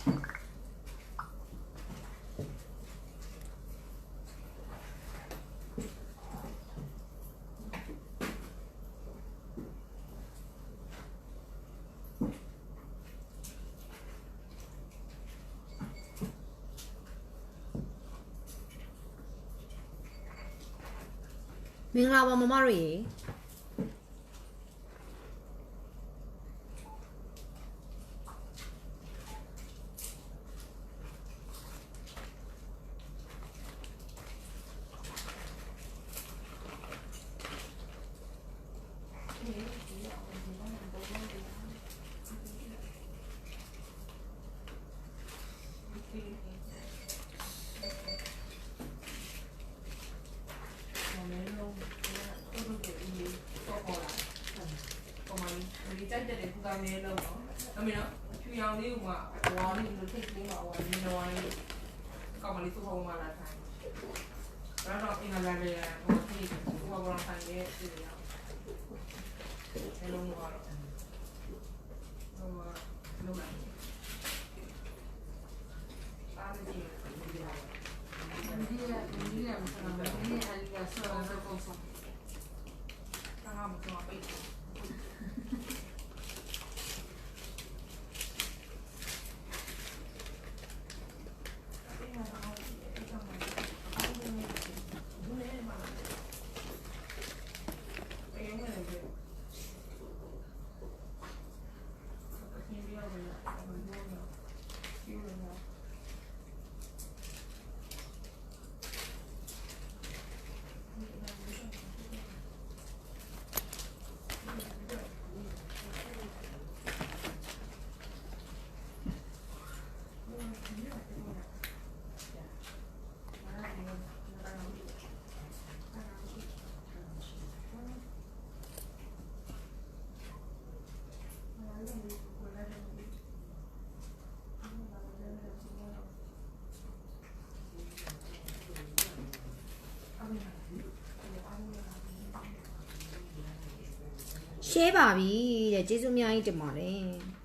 မင်္ဂလာပါမမတို့ရေ ကြိုက်တဲ့ခုကမဲလုံးတော့အမေနော်ဖြူရောင်လေးကဝါလေးလို့ထိတ်လေးမှာဝါလေးနော်ဝါလေးကောင်းမလေးစုဖို့မှလာထိုင်ဒါတော့အင်္ဂလာလေးဟိုထိတ်ဟိုဘောင်းဆိုင်ရဲ့ဒီရောအဲလုံးတော့ဟိုလုံးလိုက်အားလေးဒီဒီရော Envía, envía, envía aliación de cosas. တာမတော်ပိတ် ရှဲပါပြီတဲ့ကျေးဇူးအများကြီးတင်ပါတယ်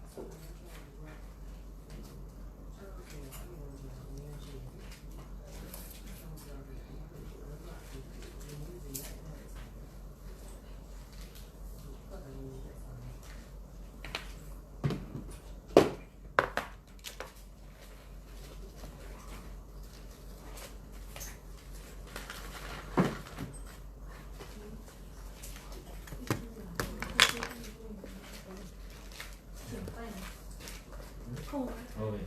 ဟုတ်ပြီ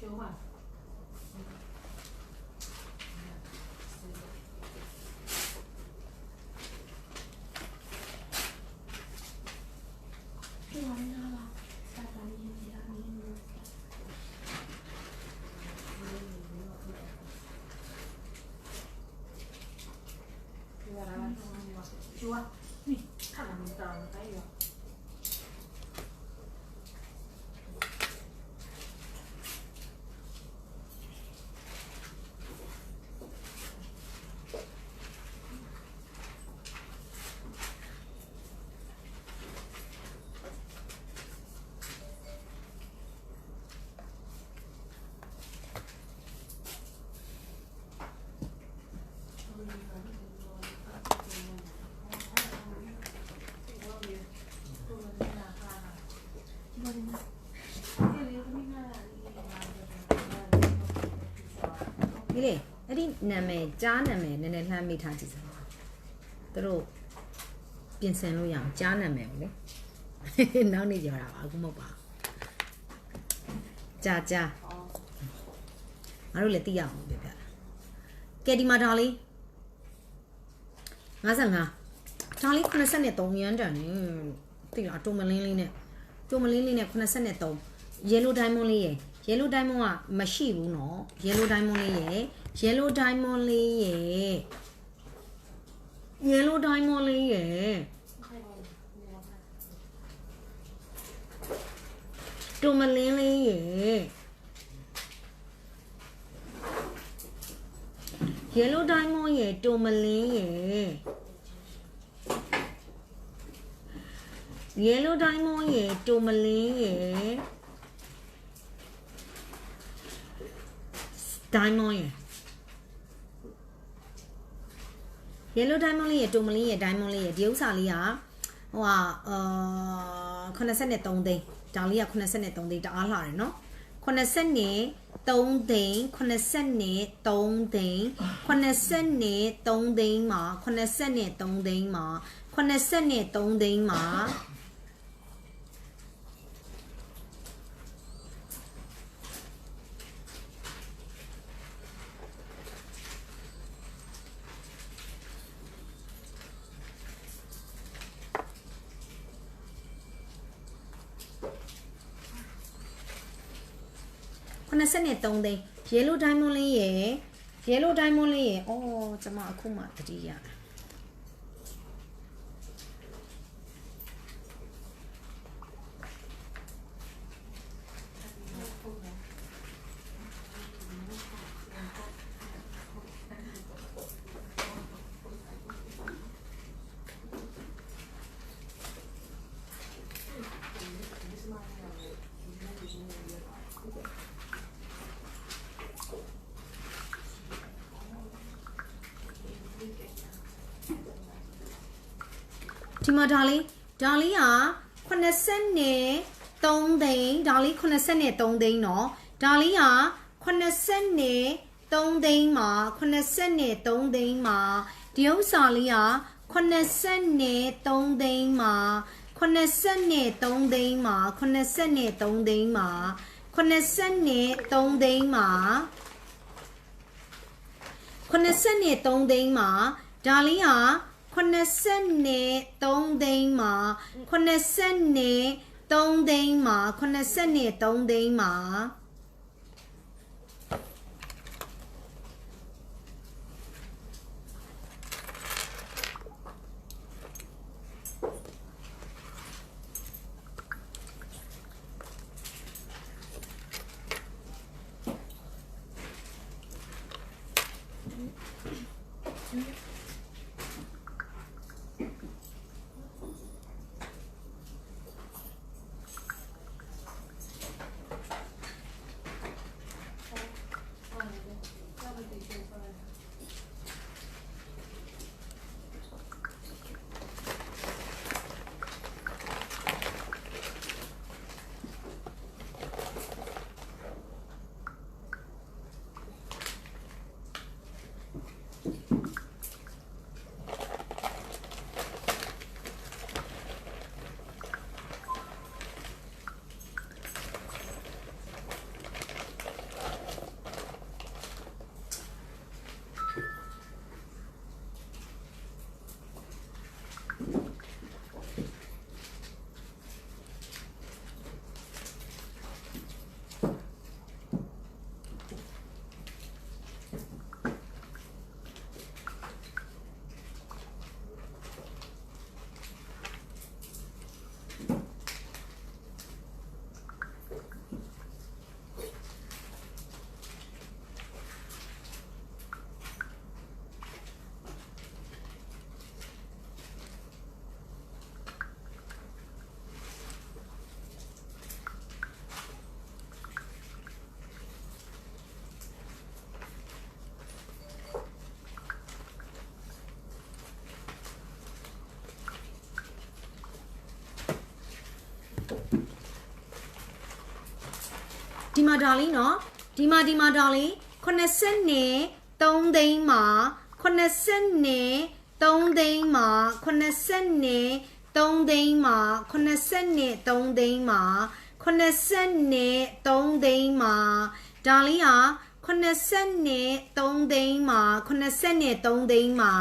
学坏。 ကျွားနိခါမတောင်းတိုင်းရော ဒီလေအဲ့ဒီနာမည်ကြားနာမည်နည်းနည်းလှမ်းမိထားကြည့်စမ်းသူတို့ပြင်ဆင်လို့ရအောင်ကြားနာမည်ကိုလေနောက်နေ့ကြော်တာပါအခုမဟုတ်ပါဘူးကြာကြာငါတို့လည်းသိရအောင်ပြပြကဲဒီမှာဒါလေး55ဒါလေး83ရန်တန်နေသိလားတိုမလင်းလေးနဲ့တိုမလင်းလေးနဲ့83 yellow diamond လေးရယ် yellow diamond ကမရှိဘူးเนาะ yellow diamond လေးရယ် yellow diamond လေးရယ် yellow diamond လေးရယ်တိုမလင်းလေးရယ် yellow diamond ရယ်တိုမလင်းရယ် yellow diamond ရယ်တိုမလင်းရ diamond ရယ် yellow diamond လေးရယ်တိုမလင်းရယ် diamond လေးရယ်ဒီဥစ္စာလေးကဟိုဟာအာ83သိန်းဒါလေးက83သိန်းတအားလှတယ်နော်80နဲ့3သိန်း80နဲ့3သိန်း80နဲ့3သိန်းမှာ80နဲ့3သိန်းမှာ80နဲ့3သိန်းမှာ 83သိန်း yellow diamond လေးရယ် yellow diamond လေးရယ်အော်ကျွန်မအခုမှတတိယ ဒီမှာဒါလေးဒါလေးက80နဲ့3သိန်းဒါလေး80နဲ့3သိန်းเนาะဒါလေးက80နဲ့3သိန်းမှာ80နဲ့3သိန်းမှာဒီဥစ္စာလေးက80နဲ့3သိန်းမှာ80နဲ့3သိန်းမှာ80နဲ့3သိန်းမှာ80နဲ့3သိန်းမှာ80နဲ့3သိန်းမှာဒါလေးက 80နဲ့3သိန်းမှာ80နဲ့3သိန်းမှာ80နဲ့3သိန်းမှာ မှာ darling နော်ဒီမှာဒီမှာ darling 80နဲ့3သိန်းမှာ80နဲ့3သိန်းမှာ80နဲ့3သိန်းမှာ80နဲ့3သိန်းမှာ80နဲ့3သိန်းမှာဒါလေးဟာ80နဲ့3သိန်းမှာ80နဲ့3သိန်းမှာ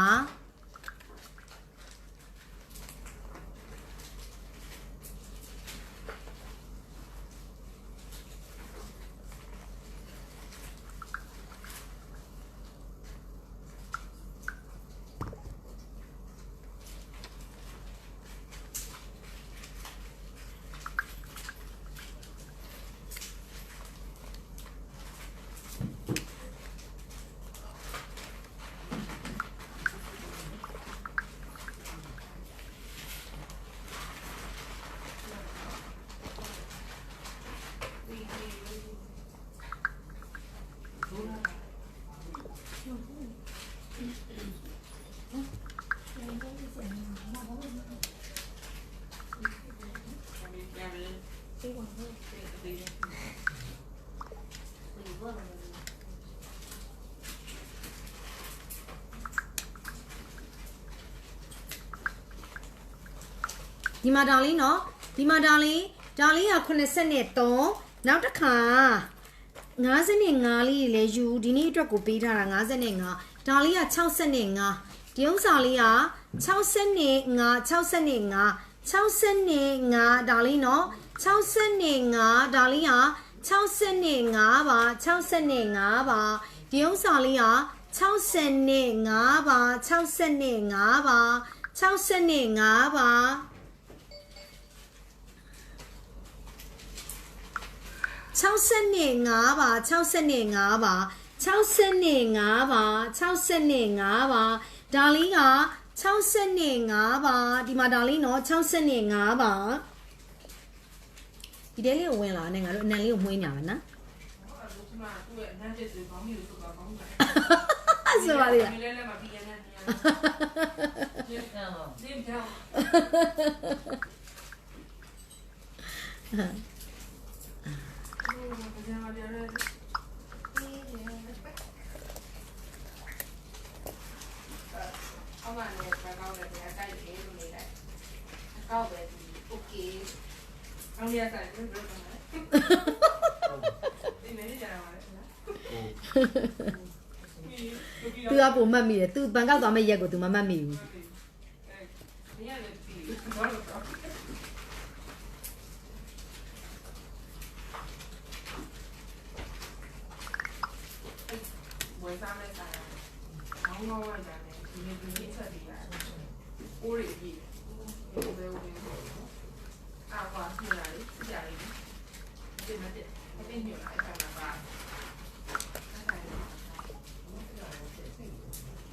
ဒီမှာဒါလေးနော်ဒီမှာဒါလေးဒါလေးက83နောက်တစ်ခါ55လေးတွေလည်းယူဒီနေ့အတွက်ကိုပေးထားတာ55ဒါလေးက65ဒီဥစ္စာလေးက65 65 65ဒါလေးနော်65ဒါလေးက65ပါ65ပါဒီဥစ္စာလေးက65ပါ65ပါ65ပါ 65ပါ65ပါ65ပါ65ပါဒါလေးက65ပါဒီမှာဒါလေးနော်65ပါဒီတဲလေးကိုဝင်လာနဲ့ငါတို့အနံလေးကိုမှွေးညာမယ်နော်အဲ့ဒါကမှသူ့ရဲ့အနမ်းကျဆိုခေါင်းမျိုးဆိုတော့ခေါင်းမျိုးဆိုပါလေလားဒီလဲလဲမှာပြီးရနေနေရတယ်ဒီကြောင်ဒီ မှတ်မိတယ်။ तू ဘန်ကောက်သွားမယ့်ရက်ကို तू မမှတ်မိဘူး။ဝင်စားမယ်ဆိုင်။ငေါငေါဝင်ကြတယ်။ဒီနေ့ဒီနေ့ချက်ပြီးလာ။ကိုရီကြီး။ဘယ်လိုလဲ။အာပါဆူလာလေး။ဆရာလေး။ဒီမှာတက်။အပင်းညိုလာအကမှာပါ။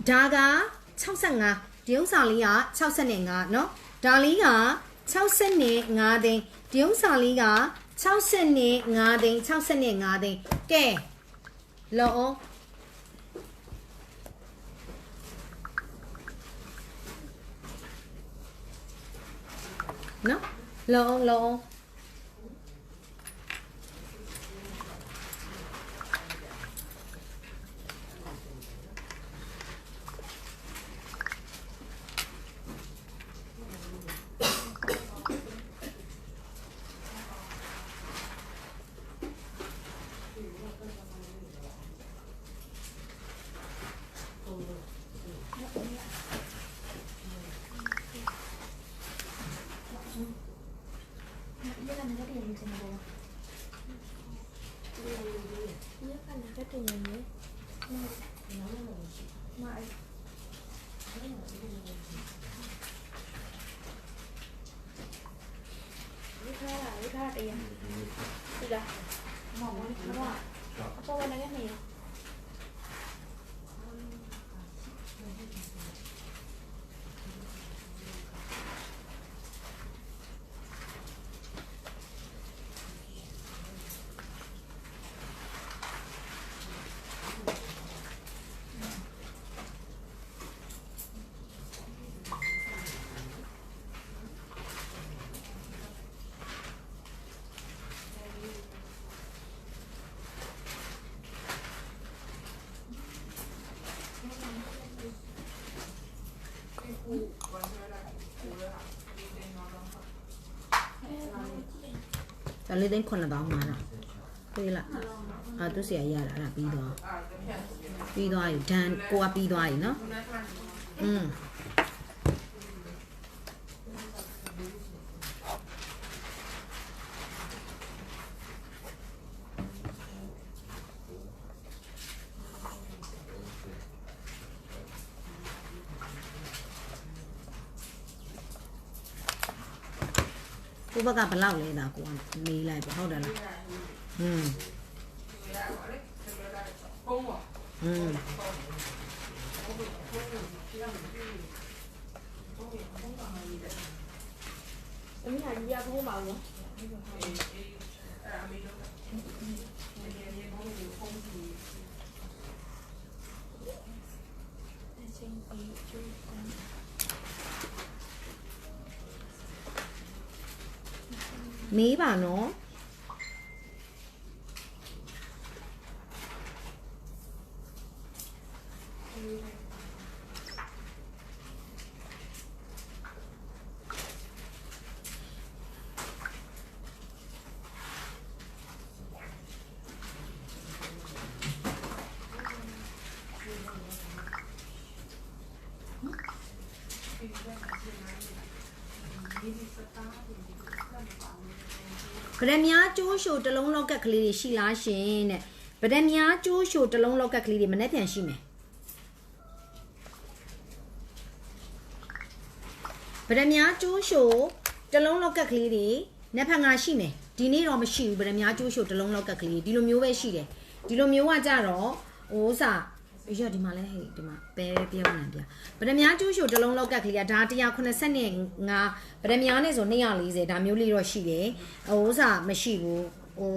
ဒါက65ဒီဥစ္စာလေးက65เนาะဒါလေးက65သိန်းဒီဥစ္စာလေးက65သိန်း65သိန်းကဲလောအောင်နော်လောအောင်လောအောင် လေးသိန်း9000မှာလားပေးလိုက်အာသူစီရရတာအဲ့ဒါပြီးသွားပြီးသွားပြီဒန်ကိုကပြီးသွားပြီနော်อืม ကဘလောက်လဲတာကိုကနေလိုက်ပေါ့ဟုတ်တယ်လားဟွန်းอืมအမေကကြီးရဖို့ပါဘူးချင်းပြီးကျူးတယ် 没吧？喏。 ဗဒမြားကျိုးရှိုတစ်လုံးလောက်ကက်ကလေးတွေရှိလားရှင်တဲ့ဗဒမြားကျိုးရှိုတစ်လုံးလောက်ကက်ကလေးတွေမနေ့ပြန်ရှိမယ်ဗဒမြားကျိုးရှိုတစ်လုံးလောက်ကက်ကလေးတွေနေ့ဖက်ငါရှိမယ်ဒီနေ့တော့မရှိဘူးဗဒမြားကျိုးရှိုတစ်လုံးလောက်ကက်ကလေးဒီလိုမျိုးပဲရှိတယ်ဒီလိုမျိုးကကြတော့ဟိုးစား ရဒီမှာလဲဟဲ့ဒီမှာပဲပြောင်းနေပြဗဒမြားကျိုးရှိုတစ်လုံးလောက်ကက်ကလေးကဒါ185ဗဒမြားနဲ့ဆို240ဒါမျိုးလေးတော့ရှိတယ်ဟိုးစားမရှိဘူးဟို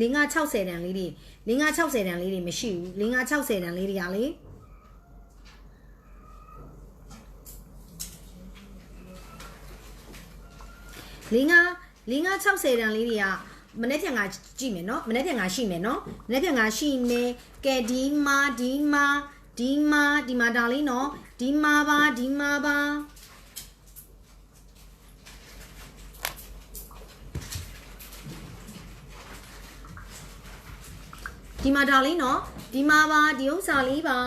လင်းက60တန်လေးတွေလင်းက60တန်လေးတွေမရှိဘူးလင်းက60တန်လေးတွေကလေလင်းကလင်းက60တန်လေးတွေက မနေ့ပြန်ကကြည့်မယ်နော်မနေ့ပြန်ကရှိမယ်နော်မနေ့ပြန်ကရှိမယ်ကဲဒီမာဒီမာဒီမာဒီမာဒါလေးနော်ဒီမာပါဒီမာပါဒီမာဒါလေးနော်ဒီမာပါဒီဥစ္စာလေးပါ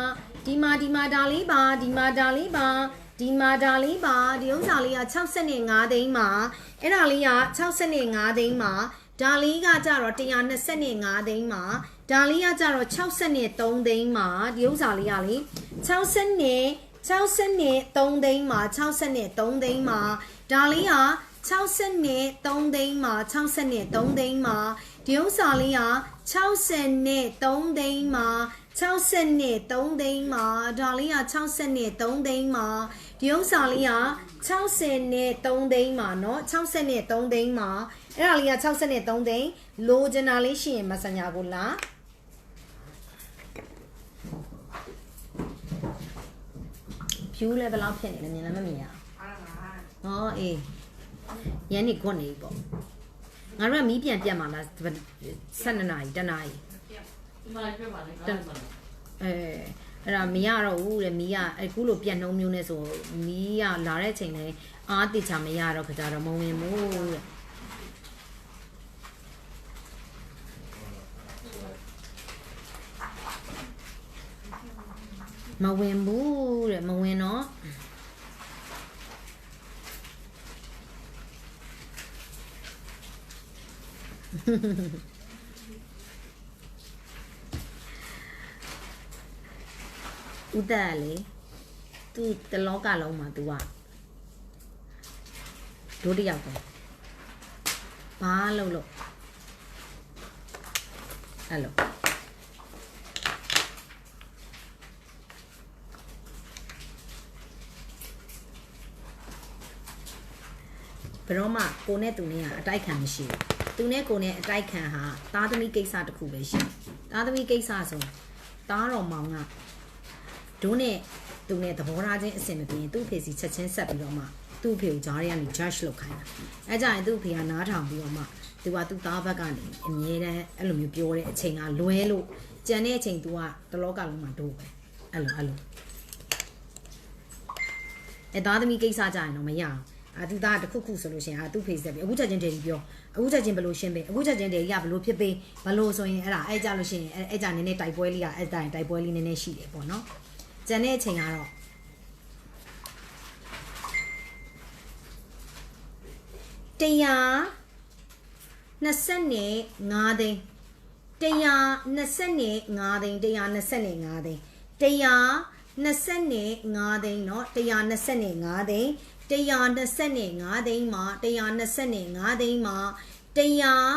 ဒီမာဒီမာဒါလေးပါဒီမာဒါလေးပါဒီမာဒါလေးပါဒီဥစ္စာလေးက65သိန်းမှာအဲ့ဒါလေးက65သိန်းမှာ ဒါလေးကကြတော့125သိန်းမှာဒါလေးကကြတော့63သိန်းမှာဒီဥစ္စာလေးကလေ60 63သိန်းမှာ63သိန်းမှာဒါလေးက63သိန်းမှာ63သိန်းမှာဒီဥစ္စာလေးက63သိန်းမှာ 63သိန်းမှာဒါလေးက63သိန်းမှာဒီဥစ္စာလေးက63သိန်းမှာเนาะ63သိန်းမှာအဲ့ဒါလေးက63သိန်းလိုချင်တာလေးရှိရင်မဆန်ညာကိုလာဖြူလည်းဘယ်လောက်ဖြစ်နေလဲမြင်လည်းမမြင်ရအောင် ဟောအေးရန်နေခွနေပြီပေါ့ငါတို့ကမီးပြန်ပြတ်မှာလား12နာရီတနာရီ ဒီမှာပြပါလေကားမှာအဲအဲ့ဒါမီးရတော့ဘူးတဲ့မီးကအခုလိုပြတ်နှုံးမျိုးနဲ့ဆိုမီးကလာတဲ့အချိန်လဲအားတိချာမရတော့ခကြတော့မဝင်ဘူးတဲ့မဝင်ဘူးတဲ့မဝင်တော့ ဥဒတ်ကလေသူတလောကလုံးမှာ तू ကဒုတိယပဲဘာလို့လို့အဲ့လိုဘယ်တော့မှကိုနဲ့သူနဲ့ကအတိုက်ခံမရှိဘူးသူနဲ့ကိုနဲ့အတိုက်ခံဟာသားသမီးကိစ္စတစ်ခုပဲရှိတယ်သားသမီးကိစ္စဆိုသားတော်မောင်က ဒုနဲ့သူနဲ့သဘောထားချင်းအဆင်မပြေရင်သူ့ဖေစီချက်ချင်းဆက်ပြီးတော့မှသူ့ဖေကိုဂျားတွေကနေ judge လုပ်ခိုင်းတာအဲကြရင်သူ့ဖေကနားထောင်ပြီးတော့မှသူကသူ့သားဘက်ကနေအမြဲတမ်းအဲ့လိုမျိုးပြောတဲ့အချိန်ကလွဲလို့ကြံတဲ့အချိန် तू ကတလောကလုံးမှာဒို့ပဲအဲ့လိုအဲ့လိုအဲသားသမီးကိစ္စကြရင်တော့မရအောင်အာသူသားတစ်ခုခုဆိုလို့ရှိရင်အာသူ့ဖေဆက်ပြီးအခုချက်ချင်းတည်းပြောအခုချက်ချင်းဘယ်လိုရှင်းပေးအခုချက်ချင်းတည်းရဘယ်လိုဖြစ်ပေးဘယ်လိုဆိုရင်အဲ့ဒါအဲ့ကြလို့ရှိရင်အဲ့အဲ့ကြနည်းနည်းတိုက်ပွဲလေးကအဲ့တိုင်းတိုက်ပွဲလေးနည်းနည်းရှိတယ်ပေါ့နော် ကျန်တဲ့အချိန်ကတော့တရား25သိန်းတရား25သိန်းတရား25သိန်းတရား25သိန်းတရား25သိန်းเนาะတရား25သိန်းတရား25သိန်းမှာတရား25သိန်းမှာတရား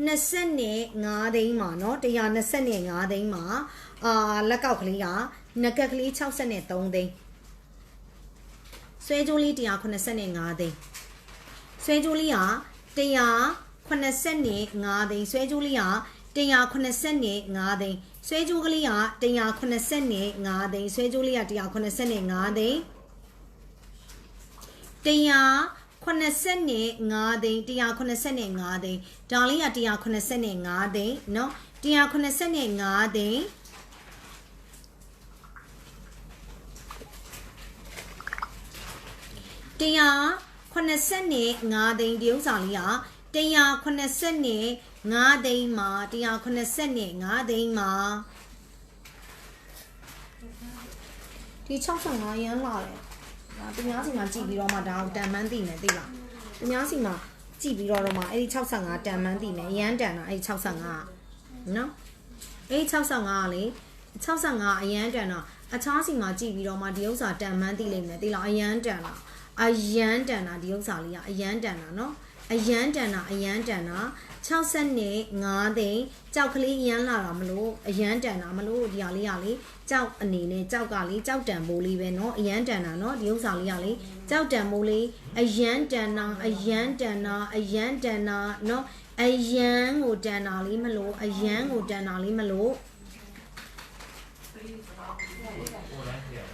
25သိန်းမှာเนาะတရား25သိန်းမှာအာလက်ကောက်ကလေးက နကက်ကလေး63သိန်းဆွဲကြိုးလေး185သိန်းဆွဲကြိုးလေးက185သိန်းဆွဲကြိုးလေးက185သိန်းဆွဲကြိုးကလေးက185သိန်းဆွဲကြိုးလေးက185သိန်း185သိန်းတရား85သိန်း185သိန်းဒါလေးက185သိန်းเนาะ185သိန်း 185သိန်းဒီဥစ္စာလေးက185သိန်းမှာ185သိန်းမှာဒီ65ရမ်းလာတယ်ဒါသူများစီမှာကြည့်ပြီးတော့မှဒါကိုတန်မှန်းသိမယ်သိလားသူများစီမှာကြည့်ပြီးတော့တော့မှအဲ့ဒီ65တန်မှန်းသိမယ်အရန်တန်တာအဲ့ဒီ65ကနော်အဲ့ဒီ65ကလေ65အရန်တန်တာအခြားစီမှာကြည့်ပြီးတော့မှဒီဥစ္စာတန်မှန်းသိလိမ့်မယ်သိလားအရန်တန်တာ အရန်တန်တာဒီဥစ္စာလေးကအရန်တန်တာနော်အရန်တန်တာအရန်တန်တာ60နဲ့5သိန်းကြောက်ကလေးအရန်လာတာမလို့အရန်တန်တာမလို့ဒီဟာလေးကလေကြောက်အနေနဲ့ကြောက်ကလေကြောက်တန်ပိုးလေးပဲเนาะအရန်တန်တာเนาะဒီဥစ္စာလေးကလေကြောက်တန်ပိုးလေးအရန်တန်တာအရန်တန်တာအရန်တန်တာเนาะအရန်ကိုတန်တာလေးမလို့အရန်ကိုတန်တာလေးမလို့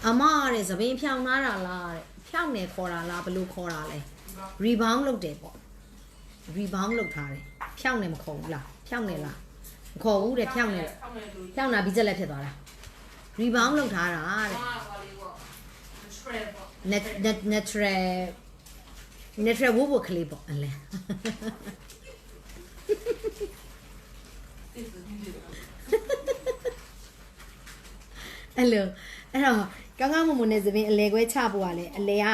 အမတဲ့သပင်းဖြောင်းလာတာလားတဲ့ ဖြောင်းနေခေါ်တာလားဘယ်လိုခေါ်တာလဲ rebound လုပ်တယ်ပေါ့ rebound လုပ်ထားတယ်ဖြောင်းနေမခေါ်ဘူးလားဖြောင်းနေလားမခေါ်ဘူးတဲ့ဖြောင်းနေဖောက်နေလို့ဖြောင်းတာပြီးချက်လက်ဖြစ်သွားတာ rebound လုပ်ထားတာတဲ့ဟာပါလေးပေါ့ shred ပေါ့ Nat- nat- natural natural ဝုတ်ဝတ်ကလေးပေါ့အလဲ this is this အဲ့လိုအဲ့တော့ ကောင်းကောင်းမွန်မွန်နဲ့သပင်းအလဲခွဲချဖို့ကလည်းအလဲက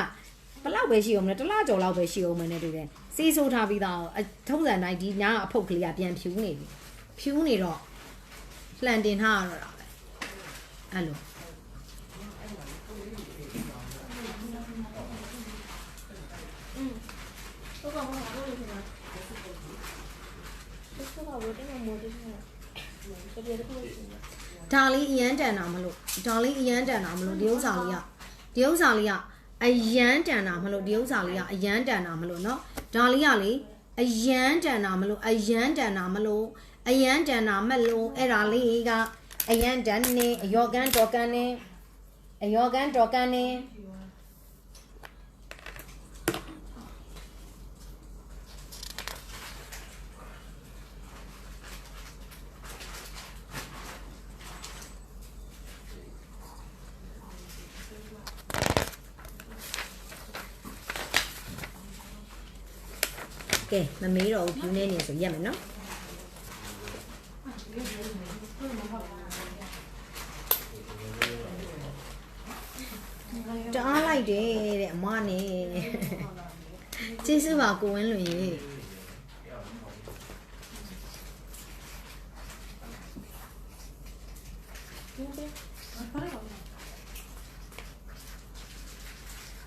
ဘယ်လောက်ပဲရှိအောင်မလဲတစ်လကျော်လောက်ပဲရှိအောင်မနဲ့တူတယ်စီးဆိုးထားပြီးသားအထုံးစံတိုင်းဒီညာအဖုတ်ကလေးကပြန်ဖြူနေပြီဖြူနေတော့လှန်တင်ထားရတော့တာပဲအဲ့လိုဟုတ်ကဲ့ဟုတ်ကဲ့ဟုတ်ကဲ့ဒီကဘာလို့ဒီမှာမိုးဒီမှာတကယ်တော့ဒီမှာ ဒါလေးအရန်တန်တာမလို့ဒါလေးအရန်တန်တာမလို့ဒီဥစ္စာလေးကဒီဥစ္စာလေးကအရန်တန်တာမလို့ဒီဥစ္စာလေးကအရန်တန်တာမလို့เนาะဒါလေးကလေအရန်တန်တာမလို့အရန်တန်တာမလို့အရန်တန်တာမလို့အဲ့ဒါလေးကအရန်တန်နေအယောကန်တော်ကန်နေအယောကန်တော်ကန်နေ မမေးတော့ဘူးဖြူနေနေဆိုရက်မယ်နော်တားလိုက်တယ်တဲ့အမနဲ့ကျေးဇူးပါကိုဝင်းလွင်ရေ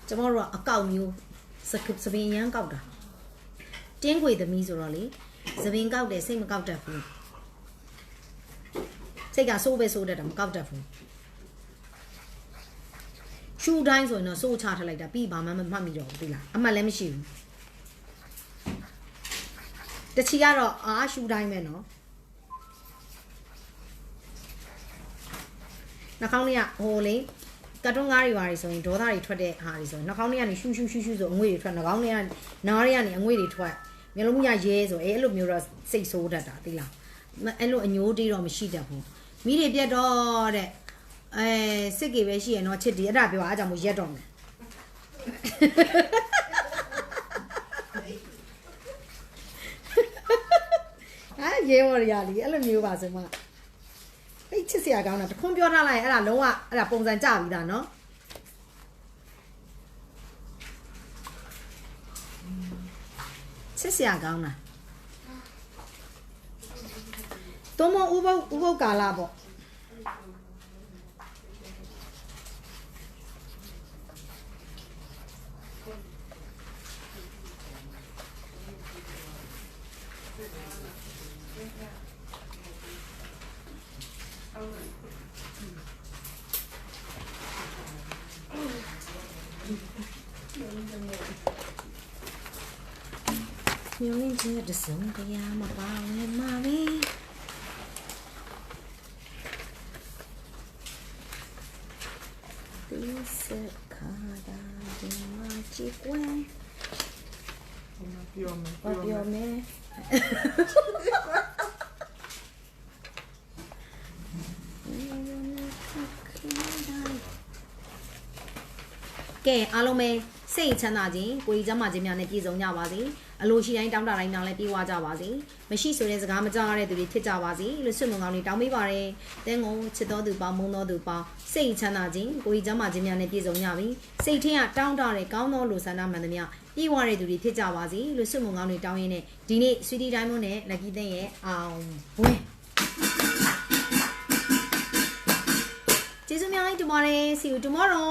ကျမတို့ကအကောက်မျိုးစကစပင်ရမ်းကောက်တာ တင်းခွေသမီးဆိုတော့လေသပင်ကောက်တယ်စိတ်မကောက်တတ်ဘူးစိတ်ကစိုးပဲစိုးတတ်တယ်မကောက်တတ်ဘူးရှူတိုင်းဆိုရင်တော့စိုးချထလိုက်တာပြီးဘာမှမမှတ်မိတော့ဘူးသိလားအမှတ်လည်းမရှိဘူးတချီကတော့အာရှူတိုင်းပဲနော်နှာခေါင်းလေးကဟိုလေကတ်တွန်းကားတွေပါတွေဆိုရင်ဒေါသတွေထွက်တဲ့ဟာတွေဆိုရင်နှာခေါင်းလေးကနေရှူးရှူးရှူးရှူးဆိုအငွေ့တွေထွက်နှာခေါင်းလေးကနားတွေကနေအငွေ့တွေထွက် မျက်လုံးမရရဲဆိုအဲအဲ့လိုမျိုးတော့စိတ်ဆိုးတတ်တာသိလားမအဲ့လိုအညိုးတေးတော့မရှိတတ်ဘူးမိတွေပြတ်တော့တဲ့အဲစစ်ကေပဲရှိရနော်ချစ်ဒီအဲ့ဒါပြောအားကြောင့်မို့ရက်တော့မယ်အာရဲဝရရလीအဲ့လိုမျိုးပါဆိုမှအဲ့ချစ်စရာကောင်းတာတခွန်းပြောထားလိုက်ရင်အဲ့ဒါလုံးဝအဲ့ဒါပုံစံကြပြီးသားနော်ချစ်စ ရာကောင်းတာတုံးမဥပုပ်ဥပုပ်ကာလာပေါ့မျိုးရင်းချင်း တစုံတရားမပါဝင်မှာပဲဒီစခါဒါဒီမှာချစ်ကွယ်ပြောမယ်ဘာပြောမလဲကဲအားလုံးပဲစိတ်ချမ်းသာခြင်းကိုယ်ကြီးကျမ်းမာခြင်းများနဲ့ပြည့်စုံကြပါစေ အလိုရှိတိုင်းတောင်းတတိုင်းနားလဲပြေးသွားကြပါစေမရှိဆိုတဲ့စကားမကြားရတဲ့သူတွေဖြစ်ကြပါစေလို့ဆွတ်မုံကောင်းတွေတောင်းပေးပါရယ်တဲငုံချစ်တော်သူပေါင်းမုန်းတော်သူပေါင်းစိတ်ချမ်းသာခြင်းကိုယ်ကြီးကျမ်းမာခြင်းများနဲ့ပြည့်စုံကြပြီစိတ်ထင်းကတောင်းတတဲ့ကောင်းသောလူဆန္ဒမှန်သမျှပြေးသွားတဲ့သူတွေဖြစ်ကြပါစေလို့ဆွတ်မုံကောင်းတွေတောင်းရင်းနဲ့ဒီနေ့ Sweetie Diamond နဲ့ Lucky တဲ့ရဲ့အောင်ဘွဲကျေးဇူးများကြီးတင်ပါတယ် see you tomorrow